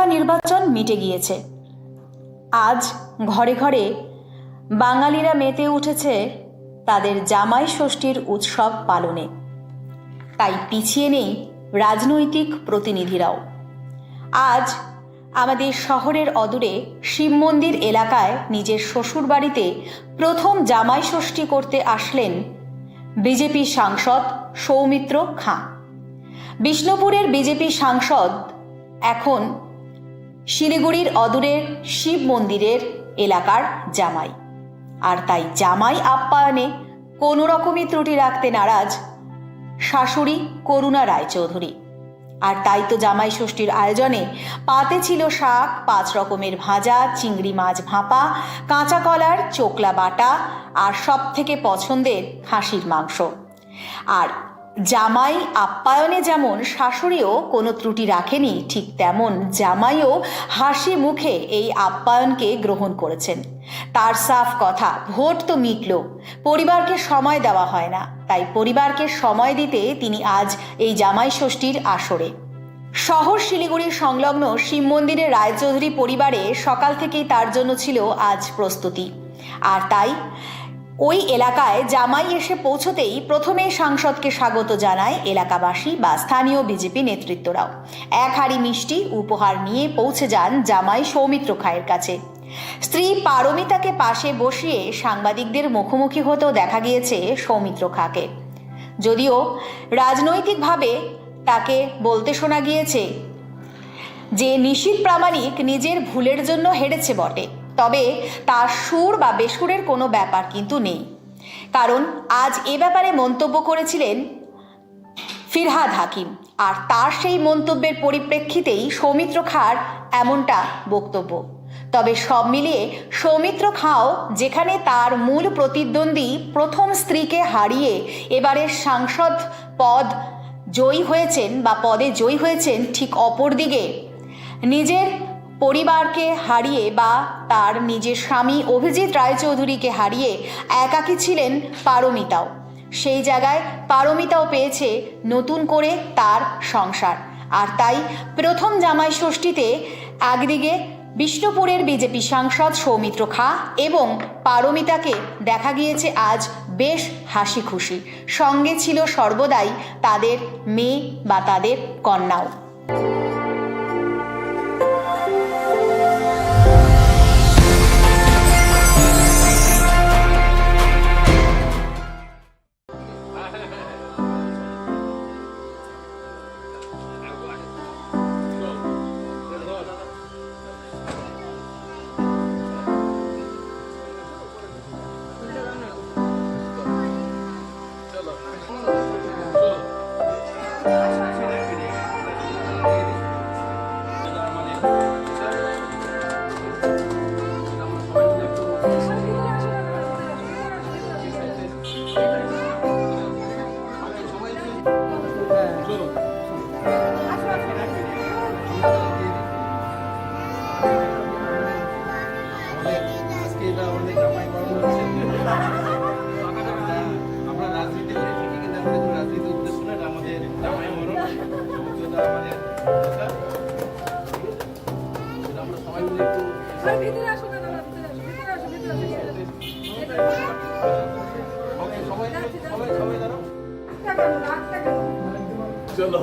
লোকসভা নির্বাচন মিটে গিয়েছে। আজ ঘরে ঘরে বাঙালিরা মেতে উঠেছে তাদের জামাই ষষ্ঠীর উৎসব পালনে। তাই পিছিয়ে নেই রাজনৈতিক প্রতিনিধিরাও। আজ আমাদের শহরের অদূরে শিব মন্দির এলাকায় নিজের শ্বশুরবাড়িতে প্রথম জামাই ষষ্ঠী করতে আসলেন বিজেপি সাংসদ সৌমিত্র খাঁ। বিষ্ণুপুরের বিজেপি সাংসদ এখন শিলিগুড়ির অদূরের শিব মন্দিরের এলাকার জামাই। আর তাই জামাই আপ্যায়নে কোনো রকমই ত্রুটি রাখতে নারাজ শাশুড়ি করুণা রায়চৌধুরী। আর তাই তো জামাই ষষ্ঠীর আয়োজনে পাতে ছিল শাক, পাঁচ রকমের ভাজা, চিংড়ি মাছ ভাপা, কাঁচা কলার, চোকলা বাটা আর সব থেকে পছন্দের খাসির মাংস। আর জামাই আপ্যায়নে যেমন শাশুড়িও কোনো ত্রুটি রাখেনি, ঠিক তেমন জামাইও হাসি মুখে এই আপ্যায়নকে গ্রহণ করেছেন। তার সাফ কথা, ভোট তো মিটল, পরিবারকে সময় দেওয়া হয় না, তাই পরিবারকে সময় দিতে তিনি আজ এই জামাই ষষ্ঠীর আসরে। শহর শিলিগুড়ির সংলগ্ন শিব মন্দিরের রায়চৌধুরী পরিবারে সকাল থেকেই তার জন্য ছিল আজ প্রস্তুতি। আর তাই ওই এলাকায় জামাই এসে পৌঁছতেই প্রথমে সাংসদকে স্বাগত জানায় এলাকাবাসী বা স্থানীয় বিজেপি নেতৃত্বরাও। এক হাড়ি মিষ্টি উপহার নিয়ে পৌঁছে যান জামাই সৌমিত্র খায়ের কাছে। স্ত্রী পারমিতাকে পাশে বসিয়ে সাংবাদিকদের মুখোমুখি হতেও দেখা গিয়েছে সৌমিত্র খাকে। যদিও রাজনৈতিকভাবে তাকে বলতে শোনা গিয়েছে যে নিশীত প্রামাণিক নিজের ভুলের জন্য হেরেছে বটে। তবে তার সুর বা বেসুরের কোনো ব্যাপার কিন্তু নেই। কারণ আজ এ ব্যাপারে মন্তব্য করেছিলেন ফিরহাদ হাকিম। আর তার সেই মন্তব্যের পরিপ্রেক্ষিতেই সৌমিত্র খাঁর এমনটা বক্তব্য। তবে সব মিলিয়ে সৌমিত্র খাঁও যেখানে তার মূল প্রতিদ্বন্দ্বী প্রথম স্ত্রীকে হারিয়ে এবারের সাংসদ পদ জয়ী হয়েছেন বা পদে জয়ী হয়েছেন ঠিক অপরদিকে নিজের পরিবারকে হারিয়ে বা তার নিজের স্বামী অভিজিৎ রায়চৌধুরীকে হারিয়ে একাকী ছিলেন পারমিতাও। সেই জায়গায় পারমিতাও পেয়েছে নতুন করে তার সংসার। আর তাই প্রথম জামাই ষষ্ঠীতে একদিকে বিষ্ণুপুরের বিজেপি সাংসদ সৌমিত্র খা এবং পারমিতাকে দেখা গিয়েছে আজ বেশ হাসি খুশি সঙ্গে ছিল সর্বদাই তাদের মেয়ে বা তাদের কন্যাও। আজকে এটা আমাদের জামাই বাবু হচ্ছে আমরা রাজনীতি করি ঠিকই কিন্তু আমাদের রাজনীতি উদ্দেশ্য না আমাদের মরণ আমাদের আমরা সবাই মিলে একটু সবাই সবাই সবাই দাঁড়াও। চলো।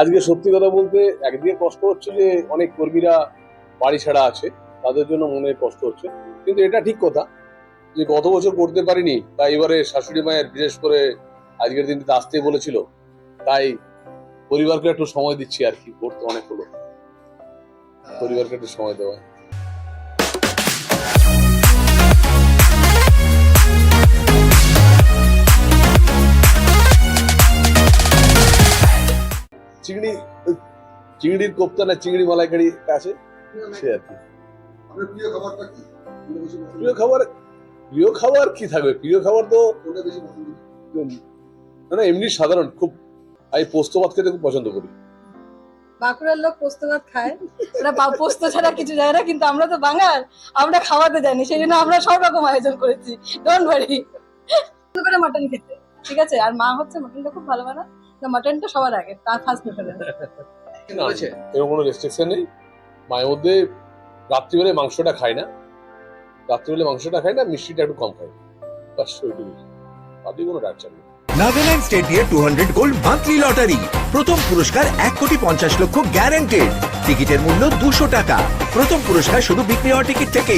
আজকে সত্যি কথা বলতে একদিকে কষ্ট হচ্ছে যে অনেক কর্মীরা বাড়ি ছাড়া আছে তাদের জন্য মনে কষ্ট হচ্ছে। কিন্তু এটা ঠিক কথা যে গত বছর করতে পারিনি তা এবারে শাশুড়ি মায়ের বিশেষ করে আজকের দিনটিতে আসতে বলেছিল। তাই পরিবারকে একটু সময় দিচ্ছি আর কি করতে অনেক হলো। পরিবারকে একটু সময় দেওয়া চিংড়ি চিংড়ির কোপ্তা না চিংড়ি মালাইকারি আছে? সে আর কি। প্রিয় খাবার প্রিয় খাবার কি থাকবে? প্রিয় খাবার তো না এমনি সাধারণ খুব আমি পোস্ত ভাত খেতে খুব পছন্দ করি। বাঁকুড়ার লোক পোস্ত ভাত খায়। ওরা পোস্ত ছাড়া কিছু যায় না কিন্তু আমরা তো বাঙাল। আমরা খাওয়াতে জানি সেই জন্য আমরা সব রকম আয়োজন করেছি। ডোন্ট ওয়ারি করে মাটন খেতে। ঠিক আছে? আর মা হচ্ছে মাটনটা খুব ভালো বানা তো মাটনটা সবার আগে তার ফার্স্ট প্রেফারেন্স এরকম কোনো রেস্ট্রিকশন নেই? মায়ের মধ্যে রাত্রিবেলায় মাংসটা খাই না। রাত্রিবেলা মাংসটা খাই না মিষ্টিটা একটু কম খাই বাস ওইটুকু তাতে কোনো ডাক্তার নেই। নাগাল্যান্ড স্টেটে two hundred gold monthly lottery. প্রথম পুরস্কার এক কোটি পঞ্চাশ লক্ষ গ্যারান্টেড টিকিটের মূল্য দুশো টাকা। প্রথম পুরস্কার শুধু বিক্রি হওয়া টিকিট থেকে